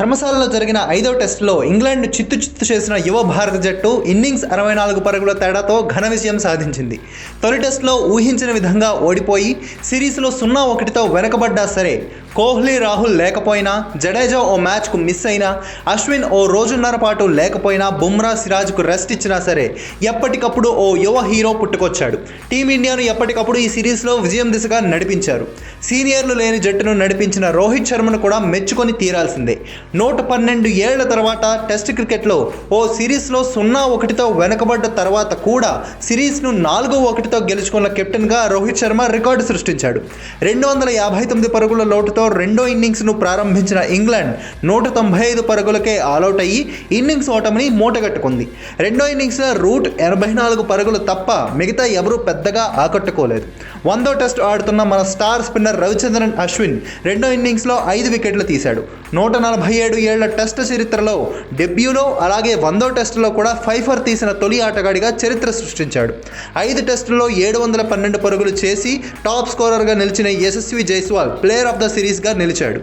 ధర్మశాలలో జరిగిన ఐదో టెస్టులో ఇంగ్లాండ్ చిత్తు చిత్తు చేసిన యువ భారత జట్టు ఇన్నింగ్స్ అరవై నాలుగు పరుగుల తేడాతో ఘన విజయం సాధించింది. తొలి టెస్టులో ఊహించిన విధంగా ఓడిపోయి సిరీస్లో సున్నా ఒకటితో వెనకబడ్డా సరే కోహ్లీ రాహుల్ లేకపోయినా జడేజా ఓ మ్యాచ్కు మిస్ అయినా అశ్విన్ ఓ రోజున్నర పాటు లేకపోయినా బుమ్రా సిరాజ్కు రెస్ట్ ఇచ్చినా సరే ఎప్పటికప్పుడు ఓ యువ హీరో పుట్టుకొచ్చాడు. టీమిండియాను ఎప్పటికప్పుడు ఈ సిరీస్లో విజయం దిశగా నడిపించారు. సీనియర్లు లేని జట్టును నడిపించిన రోహిత్ శర్మను కూడా మెచ్చుకొని తీరాల్సిందే. నూట పన్నెండు ఏళ్ళ తర్వాత టెస్ట్ క్రికెట్లో ఓ సిరీస్లో సున్నా ఒకటితో వెనకబడ్డ తర్వాత కూడా సిరీస్ను నాలుగో ఒకటితో గెలుచుకున్న కెప్టెన్గా రోహిత్ శర్మ రికార్డు సృష్టించాడు. రెండు వందల యాభై తొమ్మిది పరుగుల లోటుతో రెండో ఇన్నింగ్స్ను ప్రారంభించిన ఇంగ్లాండ్ నూట తొంభై ఐదు పరుగులకే ఆలౌట్ అయ్యి ఇన్నింగ్స్ ఓటమిని మూటగట్టుకుంది. రెండో ఇన్నింగ్స్లో రూట్ ఎనభై నాలుగు పరుగులు తప్ప మిగతా ఎవరూ పెద్దగా ఆకట్టుకోలేదు. వందో టెస్ట్ ఆడుతున్న మన స్టార్ స్పిన్నర్ రవిచంద్రన్ అశ్విన్ రెండో ఇన్నింగ్స్లో ఐదు వికెట్లు తీశాడు. నూట నలభై ఏడు ఏళ్ళ టెస్ట్ చరిత్రలో డెబ్యూలో అలాగే వందో టెస్టులో కూడా ఫైఫర్ తీసిన తొలి ఆటగాడిగా చరిత్ర సృష్టించాడు ఐదు టెస్టుల్లో ఏడు వందల పన్నెండు పరుగులు చేసి టాప్ స్కోరర్గా నిలిచిన Yashasvi Jaiswal player of the సిరీస్గా నిలిచాడు